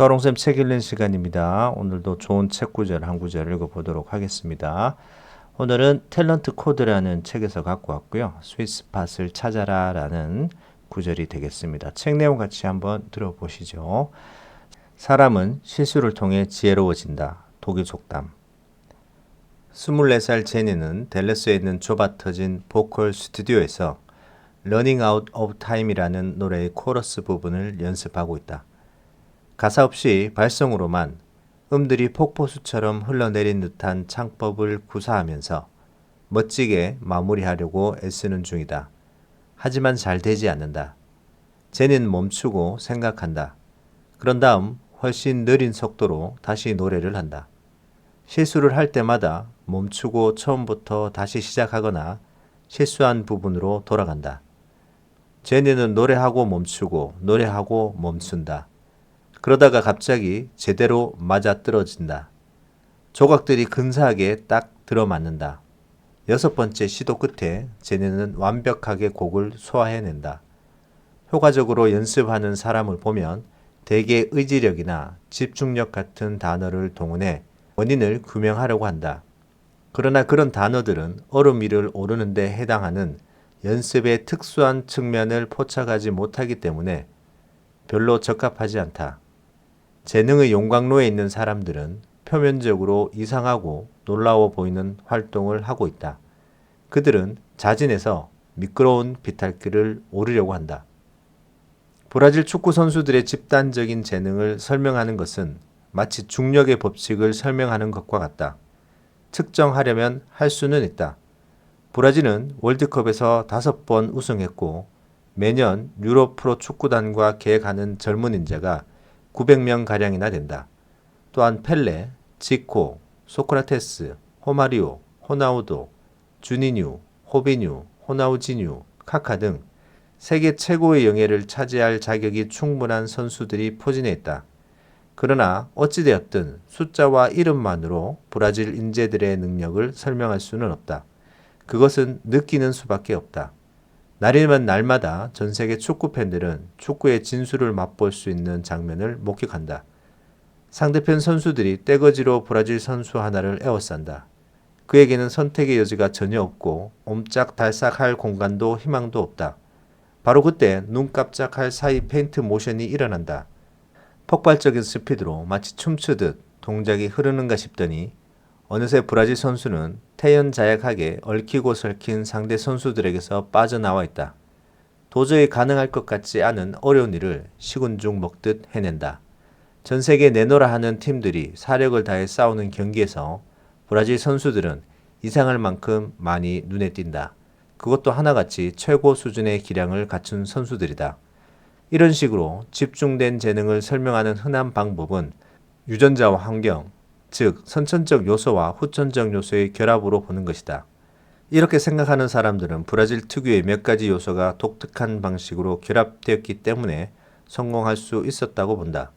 초롱쌤 책 읽는 시간입니다. 오늘도 좋은 책 구절 한 구절 읽어보도록 하겠습니다. 오늘은 탤런트 코드라는 책에서 갖고 왔고요. 스위스팟을 찾아라 라는 구절이 되겠습니다. 책 내용 같이 한번 들어보시죠. 사람은 실수를 통해 지혜로워진다. 독일 속담. 24살 제니는 댈러스에 있는 좁아 터진 보컬 스튜디오에서 Running Out of Time이라는 노래의 코러스 부분을 연습하고 있다. 가사 없이 발성으로만 음들이 폭포수처럼 흘러내린 듯한 창법을 구사하면서 멋지게 마무리하려고 애쓰는 중이다. 하지만 잘 되지 않는다. 쟤는 멈추고 생각한다. 그런 다음 훨씬 느린 속도로 다시 노래를 한다. 실수를 할 때마다 멈추고 처음부터 다시 시작하거나 실수한 부분으로 돌아간다. 제니는 노래하고 멈추고 노래하고 멈춘다. 그러다가 갑자기 제대로 맞아 떨어진다. 조각들이 근사하게 딱 들어맞는다. 여섯 번째 시도 끝에 제니는 완벽하게 곡을 소화해낸다. 효과적으로 연습하는 사람을 보면 대개 의지력이나 집중력 같은 단어를 동원해 원인을 규명하려고 한다. 그러나 그런 단어들은 얼음 위를 오르는데 해당하는 연습의 특수한 측면을 포착하지 못하기 때문에 별로 적합하지 않다. 재능의 용광로에 있는 사람들은 표면적으로 이상하고 놀라워 보이는 활동을 하고 있다. 그들은 자진해서 미끄러운 비탈길을 오르려고 한다. 브라질 축구 선수들의 집단적인 재능을 설명하는 것은 마치 중력의 법칙을 설명하는 것과 같다. 측정하려면 할 수는 있다. 브라질은 월드컵에서 다섯 번 우승했고 매년 유럽 프로 축구단과 계획하는 젊은 인재가 900명 가량이나 된다. 또한 펠레, 지코, 소크라테스, 호마리오, 호나우도, 주니뉴, 호비뉴, 호나우지뉴, 카카 등 세계 최고의 영예를 차지할 자격이 충분한 선수들이 포진해 있다. 그러나 어찌되었든 숫자와 이름만으로 브라질 인재들의 능력을 설명할 수는 없다. 그것은 느끼는 수밖에 없다. 날이면 날마다 전 세계 축구 팬들은 축구의 진수를 맛볼 수 있는 장면을 목격한다. 상대편 선수들이 떼거지로 브라질 선수 하나를 에워싼다. 그에게는 선택의 여지가 전혀 없고 옴짝달싹할 공간도 희망도 없다. 바로 그때 눈 깜짝할 사이 페인트 모션이 일어난다. 폭발적인 스피드로 마치 춤추듯 동작이 흐르는가 싶더니 어느새 브라질 선수는 태연자약하게 얽히고 설킨 상대 선수들에게서 빠져나와 있다. 도저히 가능할 것 같지 않은 어려운 일을 시군중 먹듯 해낸다. 전 세계 내노라 하는 팀들이 사력을 다해 싸우는 경기에서 브라질 선수들은 이상할 만큼 많이 눈에 띈다. 그것도 하나같이 최고 수준의 기량을 갖춘 선수들이다. 이런 식으로 집중된 재능을 설명하는 흔한 방법은 유전자와 환경, 즉 선천적 요소와 후천적 요소의 결합으로 보는 것이다. 이렇게 생각하는 사람들은 브라질 특유의 몇 가지 요소가 독특한 방식으로 결합되었기 때문에 성공할 수 있었다고 본다.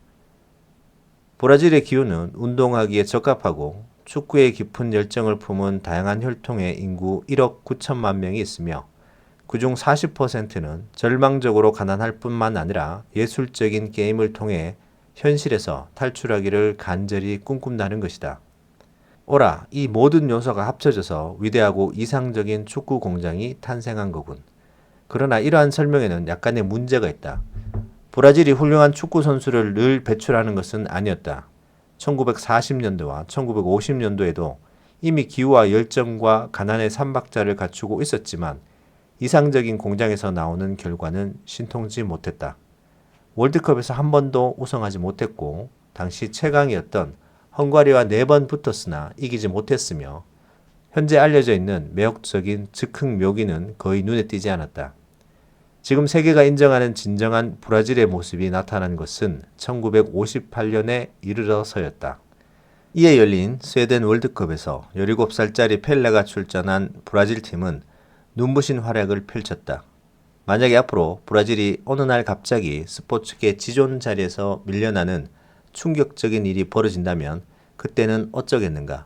브라질의 기후는 운동하기에 적합하고 축구에 깊은 열정을 품은 다양한 혈통의 인구 1억 9천만 명이 있으며 그중 40%는 절망적으로 가난할 뿐만 아니라 예술적인 게임을 통해 현실에서 탈출하기를 간절히 꿈꾼다는 것이다. 오라, 이 모든 요소가 합쳐져서 위대하고 이상적인 축구 공장이 탄생한 거군. 그러나 이러한 설명에는 약간의 문제가 있다. 브라질이 훌륭한 축구 선수를 늘 배출하는 것은 아니었다. 1940년대와 1950년도에도 이미 기후와 열정과 가난의 삼박자를 갖추고 있었지만 이상적인 공장에서 나오는 결과는 신통치 못했다. 월드컵에서 한 번도 우승하지 못했고 당시 최강이었던 헝가리와 네 번 붙었으나 이기지 못했으며 현재 알려져 있는 매혹적인 즉흥 묘기는 거의 눈에 띄지 않았다. 지금 세계가 인정하는 진정한 브라질의 모습이 나타난 것은 1958년에 이르러서였다. 이에 열린 스웨덴 월드컵에서 17살짜리 펠레가 출전한 브라질 팀은 눈부신 활약을 펼쳤다. 만약에 앞으로 브라질이 어느 날 갑자기 스포츠계 지존 자리에서 밀려나는 충격적인 일이 벌어진다면 그때는 어쩌겠는가.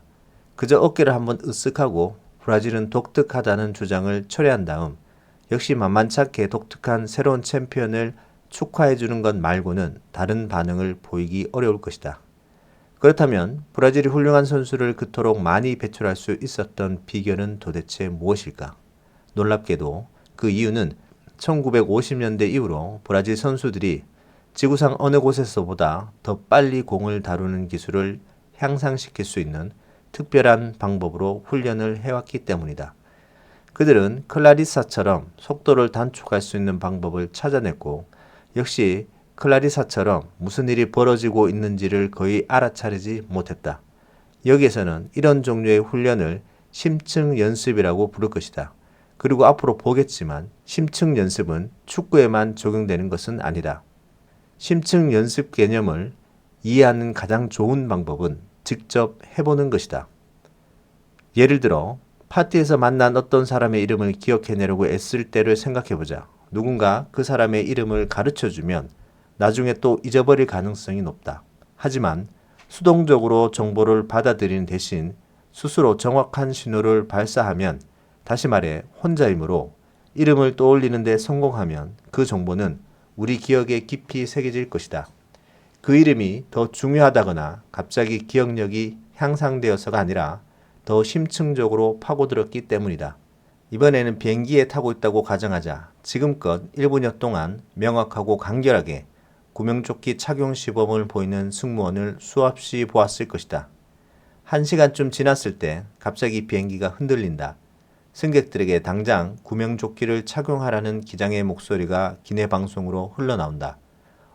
그저 어깨를 한번 으쓱하고 브라질은 독특하다는 주장을 철회한 다음 역시 만만찮게 독특한 새로운 챔피언을 축하해 주는 것 말고는 다른 반응을 보이기 어려울 것이다. 그렇다면 브라질이 훌륭한 선수를 그토록 많이 배출할 수 있었던 비결은 도대체 무엇일까? 놀랍게도 그 이유는 1950년대 이후로 브라질 선수들이 지구상 어느 곳에서보다 더 빨리 공을 다루는 기술을 향상시킬 수 있는 특별한 방법으로 훈련을 해왔기 때문이다. 그들은 클라리사처럼 속도를 단축할 수 있는 방법을 찾아냈고 역시 클라리사처럼 무슨 일이 벌어지고 있는지를 거의 알아차리지 못했다. 여기에서는 이런 종류의 훈련을 심층 연습이라고 부를 것이다. 그리고 앞으로 보겠지만 심층 연습은 축구에만 적용되는 것은 아니다. 심층 연습 개념을 이해하는 가장 좋은 방법은 직접 해보는 것이다. 예를 들어 파티에서 만난 어떤 사람의 이름을 기억해내려고 애쓸 때를 생각해보자. 누군가 그 사람의 이름을 가르쳐 주면 나중에 또 잊어버릴 가능성이 높다. 하지만 수동적으로 정보를 받아들이는 대신 스스로 정확한 신호를 발사하면 다시 말해 혼자이므로 이름을 떠올리는데 성공하면 그 정보는 우리 기억에 깊이 새겨질 것이다. 그 이름이 더 중요하다거나 갑자기 기억력이 향상되어서가 아니라 더 심층적으로 파고들었기 때문이다. 이번에는 비행기에 타고 있다고 가정하자 지금껏 1분여 동안 명확하고 간결하게 구명조끼 착용 시범을 보이는 승무원을 수없이 보았을 것이다. 한 시간쯤 지났을 때 갑자기 비행기가 흔들린다. 승객들에게 당장 구명조끼를 착용하라는 기장의 목소리가 기내 방송으로 흘러나온다.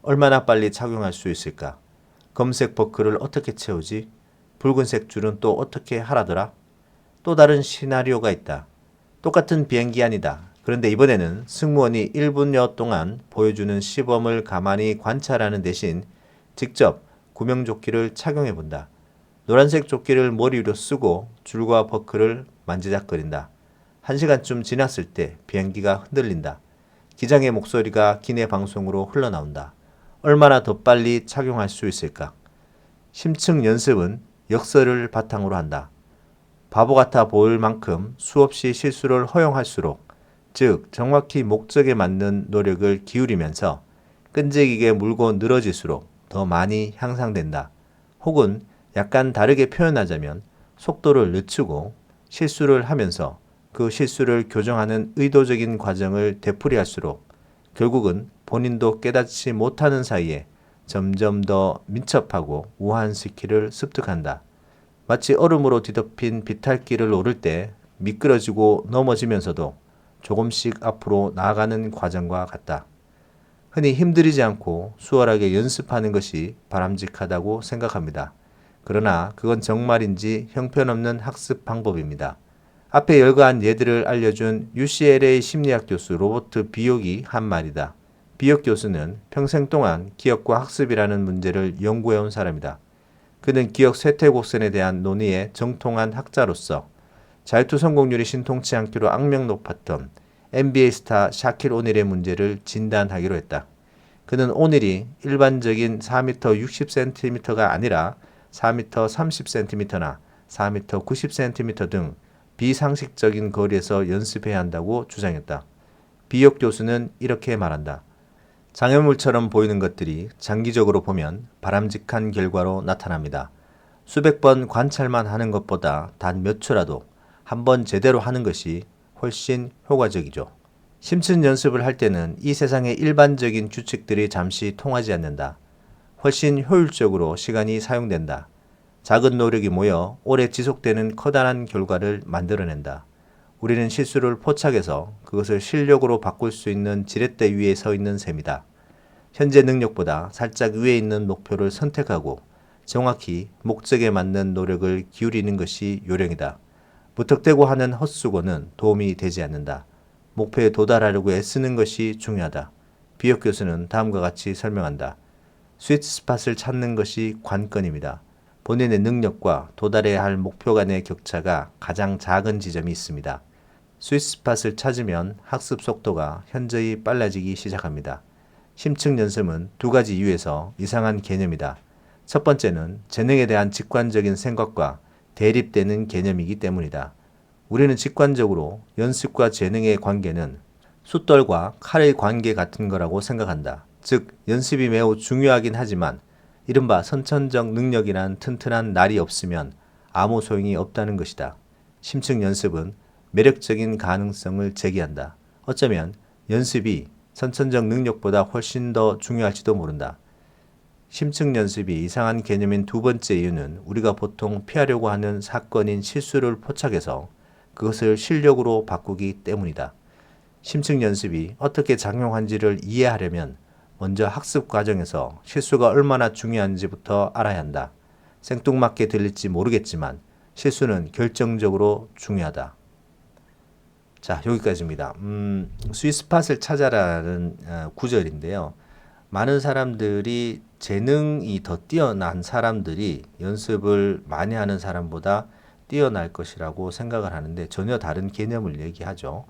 얼마나 빨리 착용할 수 있을까? 검색 버클을 어떻게 채우지? 붉은색 줄은 또 어떻게 하라더라? 또 다른 시나리오가 있다. 똑같은 비행기 아니다. 그런데 이번에는 승무원이 1분여 동안 보여주는 시범을 가만히 관찰하는 대신 직접 구명조끼를 착용해 본다. 노란색 조끼를 머리 위로 쓰고 줄과 버클을 만지작거린다. 한 시간쯤 지났을 때 비행기가 흔들린다. 기장의 목소리가 기내 방송으로 흘러나온다. 얼마나 더 빨리 착용할 수 있을까? 심층 연습은 역설을 바탕으로 한다. 바보 같아 보일 만큼 수없이 실수를 허용할수록, 즉, 정확히 목적에 맞는 노력을 기울이면서 끈질기게 물고 늘어질수록 더 많이 향상된다. 혹은 약간 다르게 표현하자면 속도를 늦추고 실수를 하면서 그 실수를 교정하는 의도적인 과정을 되풀이할수록 결국은 본인도 깨닫지 못하는 사이에 점점 더 민첩하고 우아한 스킬을 습득한다. 마치 얼음으로 뒤덮인 비탈길을 오를 때 미끄러지고 넘어지면서도 조금씩 앞으로 나아가는 과정과 같다. 흔히 힘들이지 않고 수월하게 연습하는 것이 바람직하다고 생각합니다. 그러나 그건 정말인지 형편없는 학습 방법입니다. 앞에 열거한 예들을 알려준 UCLA 심리학 교수 로버트 비옥이 한 말이다. 비옥 교수는 평생 동안 기억과 학습이라는 문제를 연구해온 사람이다. 그는 기억 쇠퇴 곡선에 대한 논의의 정통한 학자로서 자유투 성공률이 신통치 않기로 악명 높았던 NBA 스타 샤킬 오닐의 문제를 진단하기로 했다. 그는 오닐이 일반적인 4m 60cm가 아니라 4m 30cm나 4m 90cm 등 비상식적인 거리에서 연습해야 한다고 주장했다. 비역 교수는 이렇게 말한다. 장애물처럼 보이는 것들이 장기적으로 보면 바람직한 결과로 나타납니다. 수백 번 관찰만 하는 것보다 단 몇 초라도 한 번 제대로 하는 것이 훨씬 효과적이죠. 심층 연습을 할 때는 이 세상의 일반적인 규칙들이 잠시 통하지 않는다. 훨씬 효율적으로 시간이 사용된다. 작은 노력이 모여 오래 지속되는 커다란 결과를 만들어낸다. 우리는 실수를 포착해서 그것을 실력으로 바꿀 수 있는 지렛대 위에 서 있는 셈이다. 현재 능력보다 살짝 위에 있는 목표를 선택하고 정확히 목적에 맞는 노력을 기울이는 것이 요령이다. 무턱대고 하는 헛수고는 도움이 되지 않는다. 목표에 도달하려고 애쓰는 것이 중요하다. 비역 교수는 다음과 같이 설명한다. 스위트 스팟을 찾는 것이 관건입니다. 본인의 능력과 도달해야 할 목표 간의 격차가 가장 작은 지점이 있습니다. 스위스팟을 찾으면 학습 속도가 현저히 빨라지기 시작합니다. 심층 연습은 두 가지 이유에서 이상한 개념이다. 첫 번째는 재능에 대한 직관적인 생각과 대립되는 개념이기 때문이다. 우리는 직관적으로 연습과 재능의 관계는 숫돌과 칼의 관계 같은 거라고 생각한다. 즉 연습이 매우 중요하긴 하지만 이른바 선천적 능력이란 튼튼한 날이 없으면 아무 소용이 없다는 것이다. 심층 연습은 매력적인 가능성을 제기한다. 어쩌면 연습이 선천적 능력보다 훨씬 더 중요할지도 모른다. 심층 연습이 이상한 개념인 두 번째 이유는 우리가 보통 피하려고 하는 사건인 실수를 포착해서 그것을 실력으로 바꾸기 때문이다. 심층 연습이 어떻게 작용한지를 이해하려면 먼저 학습 과정에서 실수가 얼마나 중요한지부터 알아야 한다. 생뚱맞게 들릴지 모르겠지만 실수는 결정적으로 중요하다. 자, 여기까지입니다. 음, 스위스팟을 찾아라는 어, 구절인데요. 많은 사람들이 재능이 더 뛰어난 사람들이 연습을 많이 하는 사람보다 뛰어날 것이라고 생각을 하는데 전혀 다른 개념을 얘기하죠.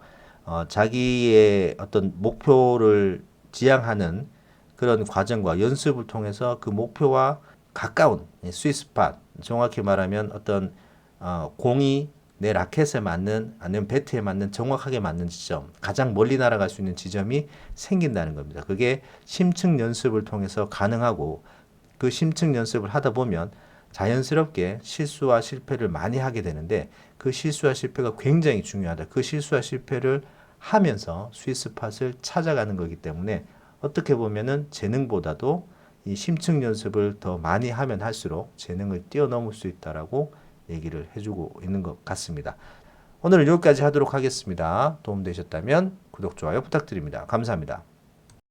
어, 자기의 어떤 목표를 지향하는 그런 과정과 연습을 통해서 그 목표와 가까운 이 스위스팟, 정확히 말하면 어떤 어, 공이 내 라켓에 맞는 아니면 배트에 맞는 정확하게 맞는 지점, 가장 멀리 날아갈 수 있는 지점이 생긴다는 겁니다. 그게 심층 연습을 통해서 가능하고 그 심층 연습을 하다 보면 자연스럽게 실수와 실패를 많이 하게 되는데 그 실수와 실패가 굉장히 중요하다. 그 실수와 실패를 하면서 스위스팟을 찾아가는 거기 때문에 어떻게 보면은 재능보다도 이 심층 연습을 더 많이 하면 할수록 재능을 뛰어넘을 수 있다라고 얘기를 해주고 있는 것 같습니다. 오늘은 여기까지 하도록 하겠습니다. 도움되셨다면 구독, 좋아요 부탁드립니다. 감사합니다.